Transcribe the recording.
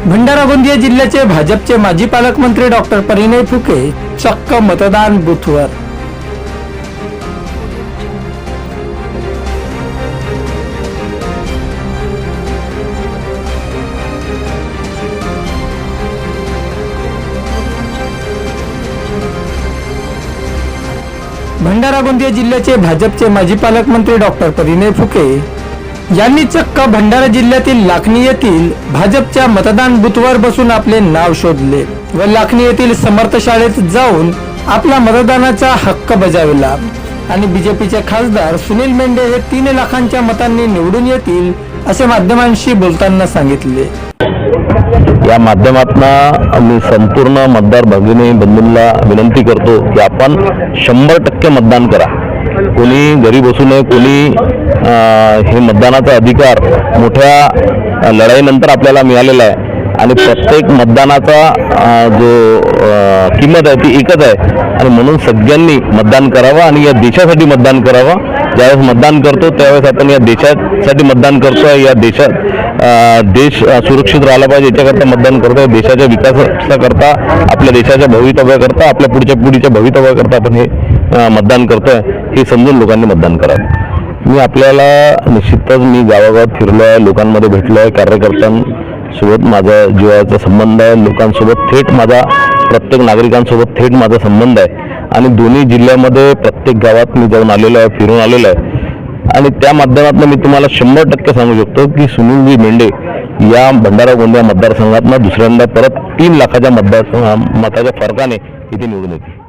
भंडारा गोंदिया जिल्ह्याचे भाजपचे माजी पालकमंत्री डॉक्टर परिणय फुके चक्क मतदान बूथवर. भंडारा गोंदिया जिल्ह्याचे भाजपचे माजी पालकमंत्री डॉक्टर परिणय फुके यांनी चक्क भंडारा जिल्ह्यातील लाखनी येथील भाजपच्या मतदान बुथवर बसून आपले नाव शोधले व लाखनी येथील समर्थ शाळेत जाऊन आपला मतदानाचा हक्क बजावला. आणि बीजेपीचे खासदार सुनील मेंढे हे तीन लाखांच्या मतांनी निवडून येतील असे माध्यमांशी बोलताना सांगितले. या माध्यमातून मी संपूर्ण मतदार भगिनी बंधूंना विनंती करतो की आपण शंभर टक्के मतदान करा. कोणी घरी बसू नये कोणी हे मतदानाचा अधिकार मोठ्या लढाईनंतर आपल्याला मिळालेला आहे. आणि प्रत्येक मतदानाचा जो किंमत आहे ती एकच आहे. आणि म्हणून सगळ्यांनी मतदान करावं आणि या देशासाठी मतदान करावं. ज्यावेळेस मतदान करतो त्यावेळेस आपण या देशासाठी मतदान करतो या देशात देश सुरक्षित राहिला पाहिजे याच्याकरता मतदान करतो देशाच्या विकासाकरता आपल्या देशाच्या भवितव्याकरता आपल्या पुढच्या पिढीच्या भवितव्याकरता आपण हे मतदान करतोय. हे समजून लोकांनी मतदान करावं मी आपल्याला निश्चितच मी गावागावात फिरलो आहे लोकांमध्ये भेटलो आहे कार्यकर्त्यांसोबत माझा जीवाचा संबंध आहे लोकांसोबत थेट माझा प्रत्येक नागरिकांसोबत थेट माझा संबंध आहे. आणि दोन्ही जिल्ह्यामध्ये प्रत्येक गावात मी जाऊन आलेलो आहे फिरून आलेलो आहे. आणि त्या माध्यमातून मी तुम्हाला शंभर टक्के सांगू शकतो की सुनीलजी मेंढे या भंडारा गोंदिया मतदारसंघातनं दुसऱ्यांदा परत तीन लाखाच्या मतदार मताच्या फरकाने इथे निवडून येतील.